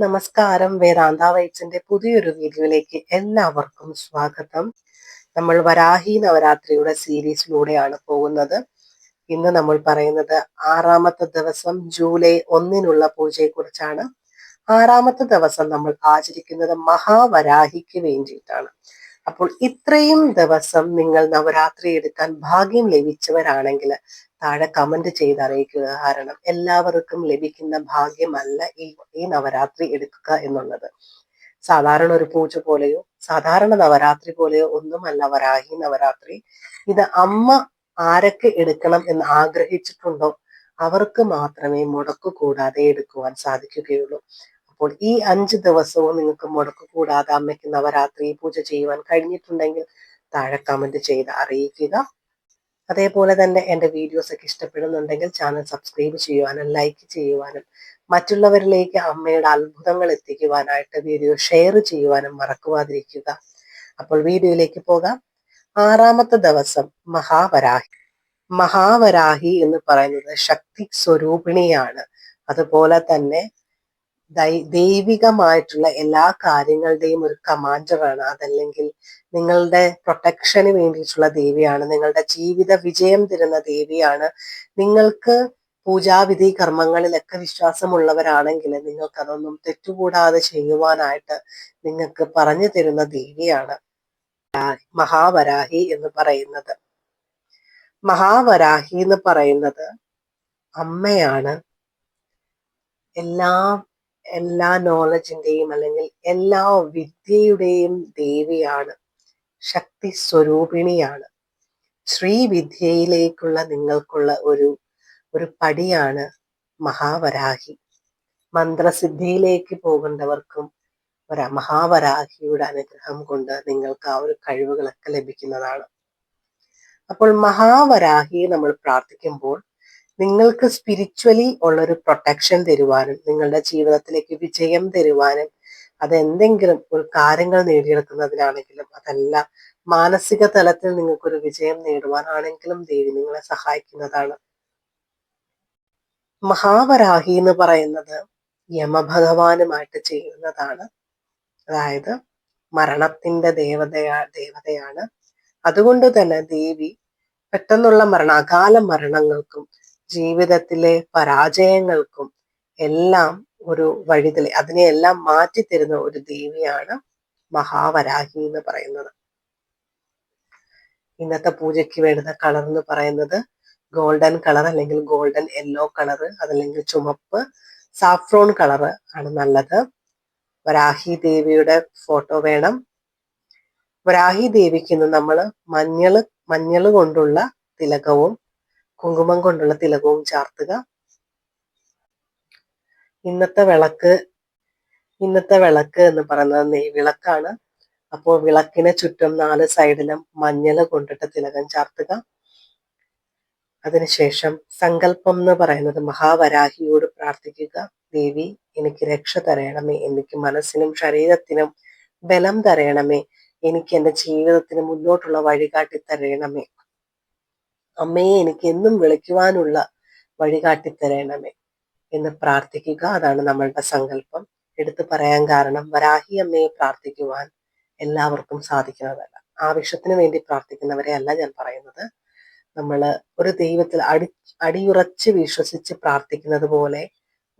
നമസ്കാരം വേദാന്ത വൈറ്റ്സിന്റെ പുതിയൊരു വീഡിയോയിലേക്ക് എല്ലാവർക്കും സ്വാഗതം. നമ്മൾ വരാഹി നവരാത്രിയുടെ സീരീസിലൂടെയാണ് പോകുന്നത്. ഇന്ന് നമ്മൾ പറയുന്നത് ആറാമത്തെ ദിവസം ജൂലൈ ഒന്നിനുള്ള പൂജയെക്കുറിച്ചാണ്. ആറാമത്തെ ദിവസം നമ്മൾ ആചരിക്കുന്നത് മഹാവരാഹിക്ക് വേണ്ടിയിട്ടാണ്. അപ്പോൾ ഇത്രയും ദിവസം നിങ്ങൾ നവരാത്രി എടുക്കാൻ ഭാഗ്യം ലഭിച്ചവരാണെങ്കിൽ താഴെ കമന്റ് ചെയ്ത് അറിയിക്കുക കാരണം എല്ലാവർക്കും ലഭിക്കുന്ന ഭാഗ്യമല്ല ഈ ഈ നവരാത്രി എടുക്കുക എന്നുള്ളത്. സാധാരണ ഒരു പൂജ പോലെയോ സാധാരണ നവരാത്രി പോലെയോ ഒന്നുമല്ല വരാഹി നവരാത്രി. ഇത് അമ്മ ആരൊക്കെ എടുക്കണം എന്ന് ആഗ്രഹിച്ചിട്ടുണ്ടോ അവർക്ക് മാത്രമേ മുടക്കു കൂടാതെ എടുക്കുവാൻ സാധിക്കുകയുള്ളൂ. അപ്പോൾ ഈ അഞ്ച് ദിവസവും നിങ്ങൾക്ക് മുടക്കു കൂടാതെ അമ്മയ്ക്ക് നവരാത്രി പൂജ ചെയ്യുവാൻ കഴിഞ്ഞിട്ടുണ്ടെങ്കിൽ താഴെ കമന്റ് ചെയ്ത് അറിയിക്കുക. അതേപോലെ തന്നെ എന്റെ വീഡിയോസ് ഒക്കെ ഇഷ്ടപ്പെടുന്നുണ്ടെങ്കിൽ ചാനൽ സബ്സ്ക്രൈബ് ചെയ്യുവാനും ലൈക്ക് ചെയ്യുവാനും മറ്റുള്ളവരിലേക്ക് അമ്മയുടെ അത്ഭുതങ്ങൾ എത്തിക്കുവാനായിട്ട് വീഡിയോ ഷെയർ ചെയ്യുവാനും മറക്കുവാതിരിക്കുക. അപ്പോൾ വീഡിയോയിലേക്ക് പോകാം. ആറാമത്തെ ദിവസം മഹാവരാഹി. മഹാവരാഹി എന്ന് പറയുന്നത് ശക്തി സ്വരൂപിണിയാണ്. അതുപോലെ തന്നെ ദൈവികമായിട്ടുള്ള എല്ലാ കാര്യങ്ങളുടെയും ഒരു കമാൻഡറാണ്. അതല്ലെങ്കിൽ നിങ്ങളുടെ പ്രൊട്ടക്ഷന് വേണ്ടിയിട്ടുള്ള ദേവിയാണ്. നിങ്ങളുടെ ജീവിത വിജയം തരുന്ന ദേവിയാണ്. നിങ്ങൾക്ക് പൂജാവിധി കർമ്മങ്ങളിലൊക്കെ വിശ്വാസമുള്ളവരാണെങ്കിൽ നിങ്ങൾക്ക് അതൊന്നും തെറ്റുകൂടാതെ ചെയ്യുവാനായിട്ട് നിങ്ങൾക്ക് പറഞ്ഞു തരുന്ന ദേവിയാണ് മഹാവരാഹി എന്ന് പറയുന്നത്. മഹാവരാഹി എന്ന് പറയുന്നത് അമ്മയാണ്. എല്ലാ എല്ലാ നോളജിന്റെയും അല്ലെങ്കിൽ എല്ലാ വിദ്യയുടെയും ദേവിയാണ് ശക്തി സ്വരൂപിണിയാണ്. ശ്രീവിദ്യയിലേക്കുള്ള നിങ്ങൾക്കുള്ള ഒരു ഒരു പടിയാണ് മഹാവരാഹി. മന്ത്രസിദ്ധിയിലേക്ക് പോകേണ്ടവർക്കും ഒരു മഹാവരാഹിയുടെ അനുഗ്രഹം കൊണ്ട് നിങ്ങൾക്ക് ആ ഒരു കഴിവുകളൊക്കെ ലഭിക്കുന്നതാണ്. അപ്പോൾ മഹാവരാഹിയെ നമ്മൾ പ്രാർത്ഥിക്കുമ്പോൾ നിങ്ങൾക്ക് സ്പിരിച്വലി ഉള്ളൊരു പ്രൊട്ടക്ഷൻ തരുവാനും നിങ്ങളുടെ ജീവിതത്തിലേക്ക് വിജയം തരുവാനും അതെന്തെങ്കിലും ഒരു കാര്യങ്ങൾ നേടിയെടുക്കുന്നതിനാണെങ്കിലും അതല്ല മാനസിക തലത്തിൽ നിങ്ങൾക്കൊരു വിജയം നേടുവാനാണെങ്കിലും ദേവി നിങ്ങളെ സഹായിക്കുന്നതാണ്. മഹാവരാഹി എന്ന് പറയുന്നത് യമഭഗവാനുമായിട്ട് ചെയ്യുന്നതാണ്. അതായത് മരണത്തിന്റെ ദേവതയാ ദേവതയാണ്. അതുകൊണ്ട് തന്നെ ദേവി പെട്ടെന്നുള്ള മരണ അകാല മരണങ്ങൾക്കും ജീവിതത്തിലെ പരാജയങ്ങൾക്കും എല്ലാം ഒരു വഴിതലി അതിനെയെല്ലാം മാറ്റിത്തരുന്ന ഒരു ദേവിയാണ് മഹാവരാഹി എന്ന് പറയുന്നത്. ഇന്നത്തെ പൂജയ്ക്ക് വേണ്ടുന്ന കളർ എന്ന് പറയുന്നത് ഗോൾഡൻ കളർ അല്ലെങ്കിൽ ഗോൾഡൻ യെല്ലോ കളർ അതല്ലെങ്കിൽ ചുമപ്പ് സാഫ്രോൺ കളർ ആണ് നല്ലത്. വരാഹി ദേവിയുടെ ഫോട്ടോ വേണം. വരാഹി ദേവിക്ക് ഇന്ന് നമ്മൾ മഞ്ഞൾ മഞ്ഞൾ കൊണ്ടുള്ള തിലകവും കുങ്കുമം കൊണ്ടുള്ള തിലകവും ചാർത്തുക. ഇന്നത്തെ വിളക്ക് ഇന്നത്തെ വിളക്ക് എന്ന് പറയുന്നത് നെയ് വിളക്കാണ്. അപ്പോൾ വിളക്കിനെ ചുറ്റും നാല് സൈഡിലും മഞ്ഞൾ കൊണ്ടിട്ട് തിലകം ചാർത്തുക. അതിനുശേഷം സങ്കല്പം എന്ന് പറയുന്നത് മഹാവരാഹിയോട് പ്രാർത്ഥിക്കുക. ദേവി എനിക്ക് രക്ഷ തരയണമേ എനിക്ക് മനസ്സിനും ശരീരത്തിനും ബലം തരയണമേ എനിക്ക് എന്റെ ജീവിതത്തിന് മുന്നോട്ടുള്ള വഴികാട്ടി തരയണമേ അമ്മയെ എനിക്ക് എന്നും വിളിക്കുവാനുള്ള വഴികാട്ടി തരണമേ എന്ന് പ്രാർത്ഥിക്കുക. അതാണ് നമ്മളുടെ സങ്കല്പം. എടുത്തു പറയാൻ കാരണം വരാഹി അമ്മയെ പ്രാർത്ഥിക്കുവാൻ എല്ലാവർക്കും സാധിക്കുന്നതല്ല. ആവശ്യത്തിന് വേണ്ടി പ്രാർത്ഥിക്കുന്നവരെ അല്ല ഞാൻ പറയുന്നത്. നമ്മൾ ഒരു ദൈവത്തിൽ അടി അടിയുറച്ച് വിശ്വസിച്ച് പ്രാർത്ഥിക്കുന്നത് പോലെ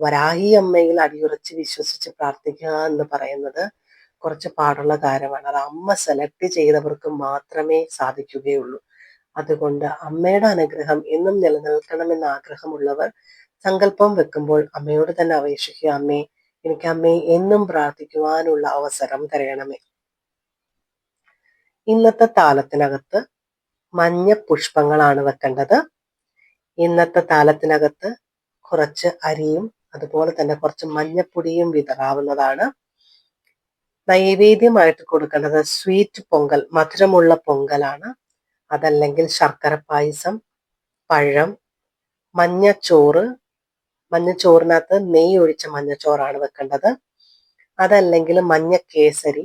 വരാഹി അമ്മയിൽ അടിയുറച്ച് വിശ്വസിച്ച് പ്രാർത്ഥിക്കുക എന്ന് പറയുന്നത് കുറച്ച് പാടുള്ള കാര്യമാണ്. അത് അമ്മ സെലക്ട് ചെയ്തവർക്ക് മാത്രമേ സാധിക്കുകയുള്ളൂ. അതുകൊണ്ട് അമ്മയുടെ അനുഗ്രഹം എന്നും നിലനിൽക്കണമെന്ന ആഗ്രഹമുള്ളവർ സങ്കല്പം വെക്കുമ്പോൾ അമ്മയോട് തന്നെ അപേക്ഷിക്കുക അമ്മേ എനിക്ക് അമ്മയെ എന്നും പ്രാർത്ഥിക്കുവാനുള്ള അവസരം തരയണമേ ഇന്നത്തെ താലത്തിനകത്ത് മഞ്ഞ പുഷ്പങ്ങളാണ് വെക്കേണ്ടത്. ഇന്നത്തെ താലത്തിനകത്ത് കുറച്ച് അരിയും അതുപോലെ തന്നെ കുറച്ച് മഞ്ഞപ്പൊടിയും വിതറാവുന്നതാണ്. നൈവേദ്യമായിട്ട് കൊടുക്കേണ്ടത് സ്വീറ്റ് പൊങ്കൽ മധുരമുള്ള പൊങ്കലാണ്. അതല്ലെങ്കിൽ ശർക്കര പായസം പഴം മഞ്ഞച്ചോറ്. മഞ്ഞച്ചോറിനകത്ത് നെയ്യ് ഒഴിച്ച മഞ്ഞച്ചോറാണ് വെക്കേണ്ടത്. അതല്ലെങ്കിൽ മഞ്ഞ കേസരി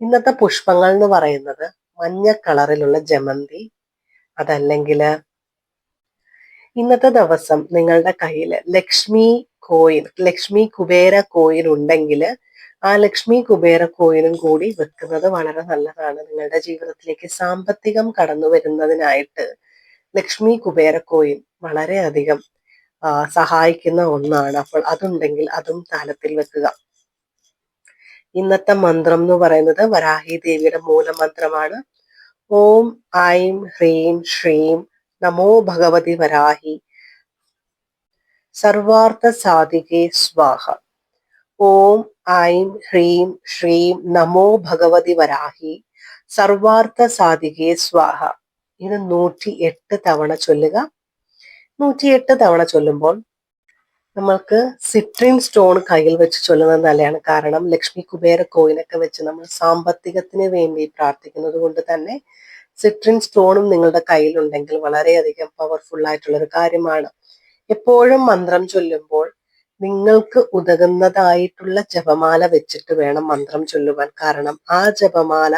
ഇന്നത്തെ പുഷ്പങ്ങൾ എന്ന് പറയുന്നത് മഞ്ഞ കളറിലുള്ള ജമന്തി. അതല്ലെങ്കിൽ ഇന്നത്തെ ദിവസം നിങ്ങളുടെ കയ്യിൽ ലക്ഷ്മി കോയിൽ ലക്ഷ്മി കുബേര കോയിൽ ഉണ്ടെങ്കിൽ ആ ലക്ഷ്മി കുബേര കോയിനും കൂടി വെക്കുന്നത് വളരെ നല്ലതാണ്. നിങ്ങളുടെ ജീവിതത്തിലേക്ക് സാമ്പത്തികം കടന്നു വരുന്നതിനായിട്ട് ലക്ഷ്മി കുബേര കോയിൻ വളരെയധികം സഹായിക്കുന്ന ഒന്നാണ്. അപ്പോൾ അതുണ്ടെങ്കിൽ അതും താലത്തിൽ വെക്കുക. ഇന്നത്തെ മന്ത്രം എന്ന് പറയുന്നത് വരാഹി ദേവിയുടെ മൂലമന്ത്രമാണ്. ഓം ഐം ഹ്രീം ശ്രീം നമോ ഭഗവതി വരാഹി. സർവാർത്ഥ സാധികേ സ്വാഹ. ഓം ഐം ഹ്രീം ശ്രീം നമോ ഭഗവതി വരാഹി. സർവാർത്ഥ സാധികേ സ്വാഹ. ഇത് നൂറ്റി എട്ട് തവണ ചൊല്ലുക. നൂറ്റിയെട്ട് തവണ ചൊല്ലുമ്പോൾ നമ്മൾക്ക് സിട്രിൻ സ്റ്റോൺ കയ്യിൽ വെച്ച് ചൊല്ലുന്നത് നല്ലതാണ് കാരണം ലക്ഷ്മി കുബേര കോയിനൊക്കെ വെച്ച് നമ്മൾ സാമ്പത്തികത്തിന് വേണ്ടി പ്രാർത്ഥിക്കുന്നത് കൊണ്ട് തന്നെ സിട്രിൻ സ്റ്റോണും നിങ്ങളുടെ കയ്യിലുണ്ടെങ്കിൽ വളരെയധികം പവർഫുൾ ആയിട്ടുള്ള ഒരു കാര്യമാണ്. എപ്പോഴും മന്ത്രം ചൊല്ലുമ്പോൾ നിങ്ങൾക്ക് ഉതകുന്നതായിട്ടുള്ള ജപമാല വെച്ചിട്ട് വേണം മന്ത്രം ചൊല്ലുവാൻ. കാരണം ആ ജപമാല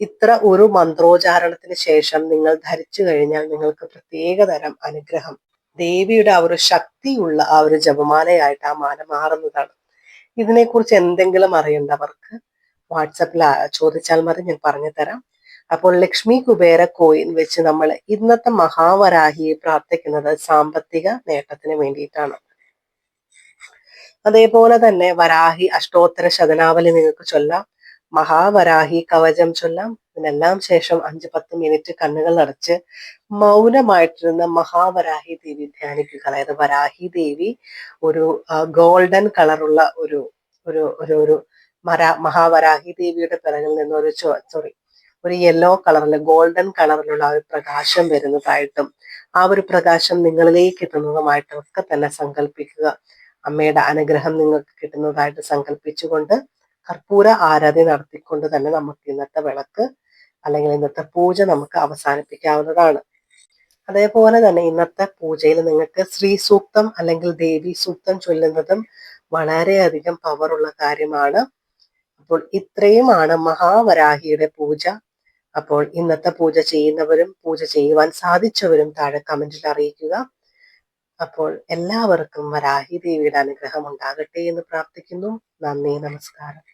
ഇത്ര ഒരു മന്ത്രോച്ചാരണത്തിന് ശേഷം നിങ്ങൾ ധരിച്ചു കഴിഞ്ഞാൽ നിങ്ങൾക്ക് പ്രത്യേക തരം അനുഗ്രഹം. ദേവിയുടെ ആ ഒരു ശക്തിയുള്ള ആ ഒരു ജപമാലയായിട്ട് ആ മാല മാറുന്നതാണ്. ഇതിനെക്കുറിച്ച് എന്തെങ്കിലും അറിയേണ്ടവർക്ക് വാട്സപ്പിൽ ചോദിച്ചാൽ മതി ഞാൻ പറഞ്ഞു തരാം അപ്പോൾ ലക്ഷ്മി കുബേര കോയിൻ വെച്ച് നമ്മൾ ഇന്നത്തെ മഹാവരാഹിയെ പ്രാർത്ഥിക്കുന്നത് സാമ്പത്തിക നേട്ടത്തിന് വേണ്ടിയിട്ടാണ്. അതേപോലെ തന്നെ വരാഹി അഷ്ടോത്തര ശതനാവലി നിങ്ങൾക്ക് ചൊല്ലാം. മഹാവരാഹി കവചം ചൊല്ലാം. ഇതിനെല്ലാം ശേഷം അഞ്ച് പത്ത് മിനിറ്റ് കണ്ണുകൾ നിറച്ച് മൗനമായിട്ടിരുന്ന മഹാവരാഹി ദേവി ധ്യാനിക്കുക. അതായത് വരാഹി ദേവി ഒരു ഗോൾഡൻ കളറുള്ള ഒരു ഒരു ഒരു ഒരു മരാ മഹാവരാഹി ദേവിയുടെ പിറകിൽ നിന്ന് ഒരു സോറി ഒരു യെല്ലോ കളറിൽ ഗോൾഡൻ കളറിലുള്ള ഒരു പ്രകാശം വരുന്നതായിട്ടും ആ ഒരു പ്രകാശം നിങ്ങളിലേക്ക് എത്തുന്നതുമായിട്ടും ഒക്കെ തന്നെ സങ്കല്പിക്കുക. അമ്മയുടെ അനുഗ്രഹം നിങ്ങൾക്ക് കിട്ടുന്നതായിട്ട് സങ്കല്പിച്ചുകൊണ്ട് കർപ്പൂര ആരാധന നടത്തിക്കൊണ്ട് തന്നെ നമുക്ക് ഇന്നത്തെ വിളക്ക് അല്ലെങ്കിൽ ഇന്നത്തെ പൂജ നമുക്ക് അവസാനിപ്പിക്കാവുന്നതാണ്. അതേപോലെ തന്നെ ഇന്നത്തെ പൂജയിൽ നിങ്ങൾക്ക് ശ്രീ സൂക്തം അല്ലെങ്കിൽ ദേവി സൂക്തം ചൊല്ലുന്നതും വളരെയധികം പവറുള്ള കാര്യമാണ്. അപ്പോൾ ഇത്രയുമാണ് മഹാവരാഹിയുടെ പൂജ. അപ്പോൾ ഇന്നത്തെ പൂജ ചെയ്യുന്നവരും പൂജ ചെയ്യുവാൻ സാധിച്ചവരും താഴെ കമന്റിൽ അറിയിക്കുക. അപ്പോൾ എല്ലാവർക്കും വരാഹി ദേവിയുടെ അനുഗ്രഹം ഉണ്ടാകട്ടെ എന്ന് പ്രാർത്ഥിക്കുന്നു. നന്ദി നമസ്കാരം.